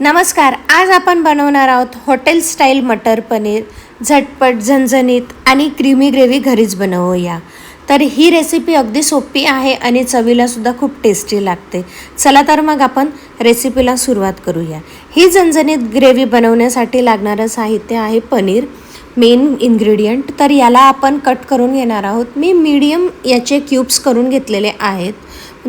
नमस्कार आज आपण बनवणार आहोत हॉटेल स्टाईल मटर पनीर. झटपट झणझणीत आणि क्रीमी ग्रेव्ही घरीच बनवूया. तर ही रेसिपी अगदी सोपी आहे आणि चवीलासुद्धा खूप टेस्टी लागते. चला तर मग आपण रेसिपीला सुरुवात करूया. ही झणझणीत ग्रेव्ही बनवण्यासाठी लागणारं साहित्य आहे पनीर. मेन इन्ग्रेडियंट तर याला आपण कट करून घेणार आहोत. मी मीडियम याचे क्यूब्स करून घेतलेले आहेत.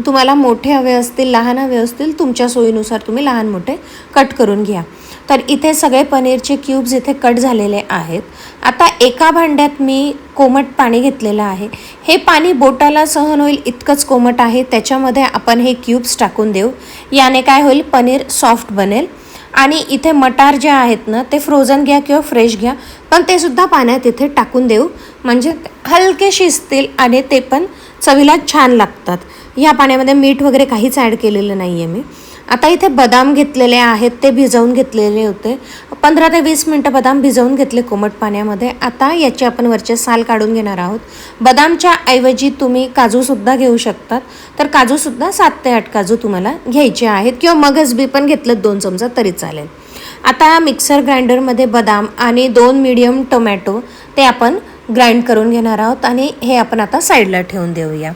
तुम्हाला मोठे हवे असतील लहान हवे असतील तुमच्या सोयीनुसार तुम्ही लहान मोठे कट करून घ्या. तर इथे सगळे पनीरचे क्यूब्स इथे कट झालेले आहेत. आता एका भांड्यात मी कोमट पाणी घेतलेलं आहे. हे पाणी बोटाला सहन होईल इतकंच कोमट आहे त्याच्यामध्ये आपण हे क्यूब्स टाकून देऊ. याने काय होईल पनीर सॉफ्ट बनेल. आणि इथे मटार जे आहेत ना ते फ्रोझन घ्या किंवा फ्रेश घ्या पण ते सुद्धा पाण्यात इथे टाकून देऊ. म्हणजे हलके शिजतील आणि ते पण चवीला छान लागतात. ह्या पाण्यामध्ये मीठ वगैरे काहीच ॲड केलेलं नाही आहे मी. आता इथे बदाम घेतलेले आहेत ते भिजवून घेतलेले होते. पंधरा ते वीस मिनटं बदाम भिजवून घेतले कोमट पाण्यामध्ये. आता याचे आपण वरचे साल काढून घेणार आहोत. बदामच्या ऐवजी तुम्ही काजूसुद्धा घेऊ शकतात. तर काजूसुद्धा सात ते आठ काजू तुम्हाला घ्यायचे आहेत किंवा मगज बी पण घेतलं दोन चमचा तरी चालेल. आता मिक्सर ग्राइंडरमध्ये बदाम आणि दोन मिडियम टोमॅटो ते आपण ग्राइंड करून घेणार आहोत आणि हे आपण आता साईडला ठेवून देऊया.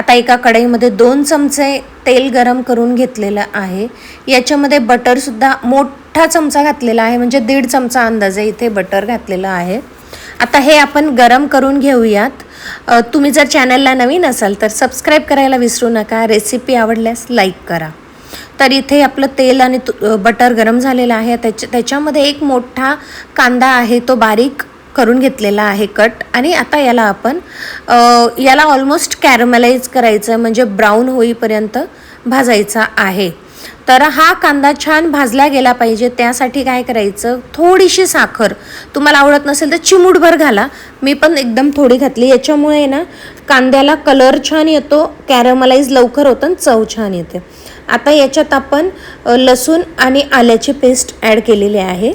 आता एका कढईमध्ये दोन चमचे तेल गरम करून घेतलेलं आहे. याच्यामध्ये बटरसुद्धा मोठा चमचा घातलेला आहे म्हणजे दीड चमचा अंदाजे इथे बटर घातलेलं आहे. आता हे आपण गरम करून घेऊयात. तुम्ही जर चॅनलला नवीन असाल तर सबस्क्राईब करायला विसरू नका. रेसिपी आवडल्यास लाईक करा. तर इथे आपलं तेल आणि तु- बटर गरम झालेलं आहे. त्याच्या त्याच्यामध्ये एक मोठा कांदा आहे तो बारीक करून घेतलेला आहे कट. आणि आता याला आपण याला ऑलमोस्ट कॅरमलाइज करायचं आहे म्हणजे ब्राऊन होईपर्यंत भाजायचा आहे. तर हा कांदा छान भाजला गेला पाहिजे. त्यासाठी काय करायचं? थोडीशी साखर. तुम्हाला आवडत नसेल तर चिमूटभर घाला. मी पण एकदम थोडी घातली. याच्यामुळे ना कांद्याला कलर छान येतो कॅरमलाइज लवकर होतं आणि चव छान येते. आता याच्यात आपण लसूण आणि आल्याची पेस्ट ॲड केलेली आहे.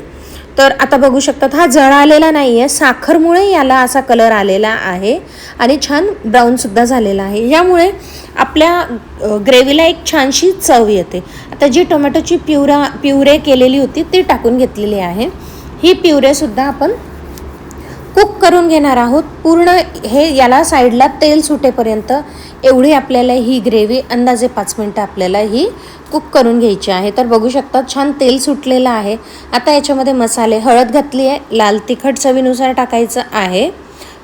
तर आता बघू शकतात हा जळ आलेला नाही आहे साखरमुळे याला असा कलर आलेला आहे आणि छान ब्राऊनसुद्धा झालेला आहे. यामुळे आपल्या ग्रेव्हीला एक छानशी चव येते. आता जी टोमॅटोची प्युरा प्युरे केलेली होती ती टाकून घेतलेली आहे. ही प्युरेसुद्धा आपण कुक करून घेणार आहोत. पूर्ण हे याला साईडला तेल सुटेपर्यंत एवढी आपल्याला ही ग्रेव्ही अंदाजे पाच मिनटं आपल्याला ही कुक करून घ्यायची आहे. तर बघू शकता छान तेल सुटलेलं आहे. आता याच्यामध्ये मसाले हळद घातली आहे लाल तिखट चवीनुसार टाकायचं आहे.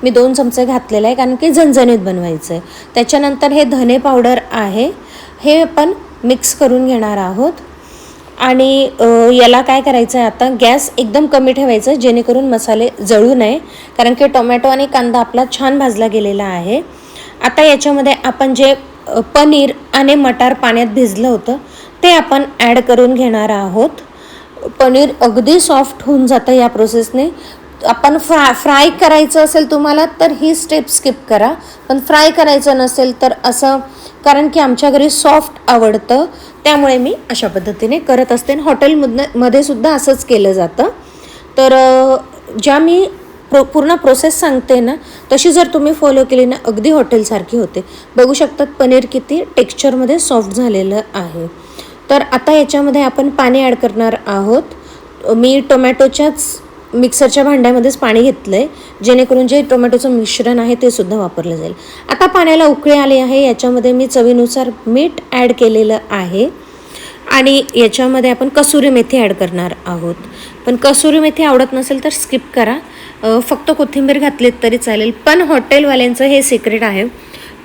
मी दोन चमचे घातलेले आहे कारण की झणझणीत बनवायचं आहे त्याच्यानंतर हे धने पावडर आहे. हे आपण मिक्स करून घेणार आहोत. आणि याला काय करायचं आहे आता? गॅस एकदम कमी ठेवायचं जेणेकरून मसाले जळू नये. कारण की टोमॅटो आणि कांदा आपला छान भाजला गेलेला आहे. आता याच्यामध्ये आपण जे पनीर आणि मटार पाण्यात भिजलं होतं ते आपण ॲड करून घेणार आहोत. पनीर अगदी सॉफ्ट होऊन जातं या प्रोसेसने. आपण फ्राय फ्राय करायचं असेल तुम्हाला तर ही स्टेप स्किप करा. पण फ्राय करायचं नसेल तर असं कारण की आमच्या घरी सॉफ्ट आवडतं. त्यामुळे मी अशा पद्धतीने करत असते. आणि हॉटेलमधनं मध्ये सुद्धा असंच केलं जातं. तर ज्या मी प्रो पूर्ण प्रोसेस सांगते ना तशी जर तुम्ही फॉलो केली ना अगदी हॉटेलसारखी होते. बघू शकतात पनीर किती टेक्स्चरमध्ये सॉफ्ट झालेलं आहे. तर आता याच्यामध्ये आपण पाणी ॲड करणार आहोत. मी टोमॅटोच्याच मिक्सरच्या भांड्यामध्येच पाणी घेतलं आहे जेणेकरून जे टोमॅटोचं मिश्रण आहे ते सुद्धा वापरलं जाईल. आता पाण्याला उकळी आले आहे याच्यामध्ये मी चवीनुसार मीठ ॲड केलेलं आहे. आणि याच्यामध्ये आपण कसुरी मेथी ॲड करणार आहोत. पण कसुरी मेथी आवडत नसेल तर स्किप करा. फक्त कोथिंबीर घातलीत तरी चालेल. पण हॉटेलवाल्यांचं हे सिक्रेट आहे.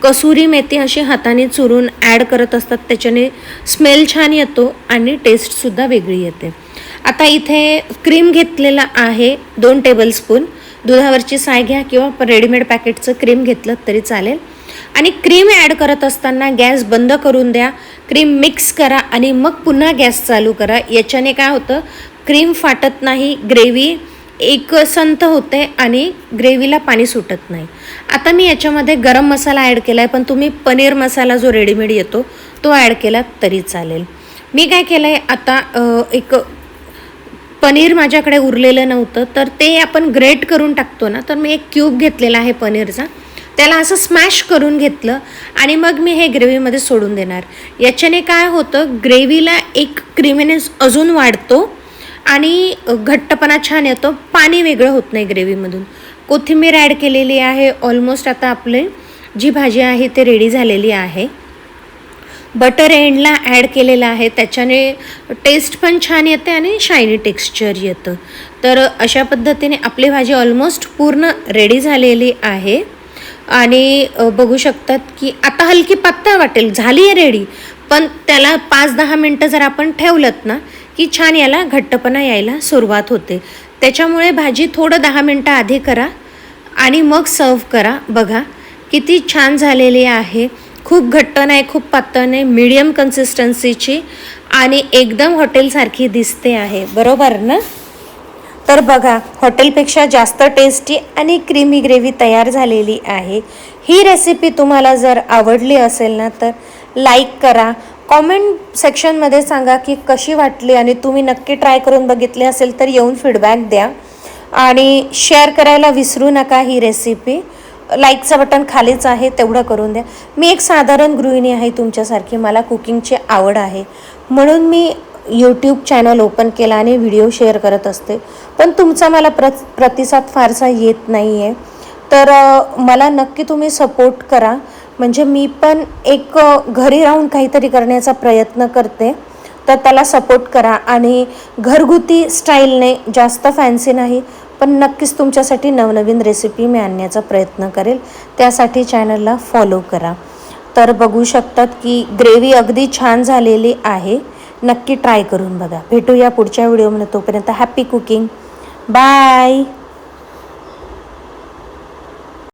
कसुरी मेथी अशी हाताने चुरून ॲड करत असतात त्याच्याने स्मेल छान येतो आणि टेस्टसुद्धा वेगळी येते. आता इथे क्रीम घेतलेला आहे दोन टेबलस्पून दुधावरची साय घ्या किंवा रेडीमेड पॅकेटचं क्रीम घेतलं तरी चालेल. आणि क्रीम ॲड करत असताना गॅस बंद करून द्या. क्रीम मिक्स करा आणि मग पुन्हा गॅस चालू करा. याच्याने काय होतं? क्रीम फाटत नाही ग्रेव्ही एक संत होते आणि ग्रेव्हीला पाणी सुटत नाही. आता मी याच्यामध्ये गरम मसाला ॲड केला आहे पण तुम्ही पनीर मसाला जो रेडीमेड येतो तो ॲड केला तरी चालेल. मी काय केलं आहे आता एक पनीर माझ्याकडे उरलेलं नव्हतं तर ते आपण ग्रेट करून टाकतो ना तर मी एक क्यूब घेतलेला आहे पनीरचा. त्याला असं स्मॅश करून घेतलं आणि मग मी हे ग्रेव्हीमध्ये सोडून देणार. याच्याने काय होतं ग्रेव्हीला एक क्रिमिनेस अजून वाढतो आणि घट्टपणा छान येतो पाणी वेगळं होत नाही ग्रेव्हीमधून. कोथिंबीर ॲड केलेली आहे ऑलमोस्ट आता आपले जी भाजी आहे ते रेडी झालेली आहे. बटर एंडला ॲड केलेलं आहे. त्याच्याने टेस्ट पण छान येते आणि शायनी टेक्स्चर येतं. तर अशा पद्धतीने आपली भाजी ऑलमोस्ट पूर्ण रेडी झालेली आहे. आणि बघू शकतात की आता हलकी पातळ वाटेल झाली आहे रेडी पण त्याला पाच दहा मिनटं जर आपण ठेवलं ना की छान याला घट्टपणा यायला सुरुवात होते. त्याच्यामुळे भाजी थोडं दहा मिनटं आधी करा आणि मग सर्व करा. बघा किती छान झालेली आहे. खूप घट्ट नाही खूप पातळ नाही मीडियम कन्सिस्टन्सीची आणि एकदम हॉटेलसारखी दिसते आहे. बरोबर ना? तर बघा हॉटेलपेक्षा जास्त टेस्टी आणि क्रीमी ग्रेव्ही तयार झालेली आहे. ही रेसिपी तुम्हाला जर आवडली असेल ना तर लाईक करा. कॉमेंट सेक्शनमध्ये सांगा की कशी वाटली आणि तुम्ही नक्की ट्राय करून बघितली असेल तर येऊन फीडबॅक द्या. आणि शेअर करायला विसरू नका ही रेसिपी लाईकचं बटन खालीच आहे तेवढं करून द्या. मी एक साधारण गृहिणी आहे तुमच्यासारखी मला कुकिंगची आवड आहे. म्हणून मी यूट्यूब चॅनल ओपन केला आणि व्हिडिओ शेअर करत असते. पण तुमचा मला प्र प्रतिसाद फारसा येत नाही आहे तर मला नक्की तुम्ही सपोर्ट करा. म्हणजे मी पण एक घरी राहून काहीतरी करण्याचा प्रयत्न करते. तर त्याला सपोर्ट करा. आणि घरगुती स्टाईलने जास्त फॅन्सी नाही पण नक्कीच तुमच्यासाठी नवनवीन रेसिपी मी आणण्याचा प्रयत्न करेल. त्यासाठी चॅनलला फॉलो करा. तर बघू शकतात की ग्रेव्ही अगदी छान झालेली आहे. नक्की ट्राय करून बघा. भेटूया पुढच्या व्हिडिओमध्ये तोपर्यंत हॅपी कुकिंग बाय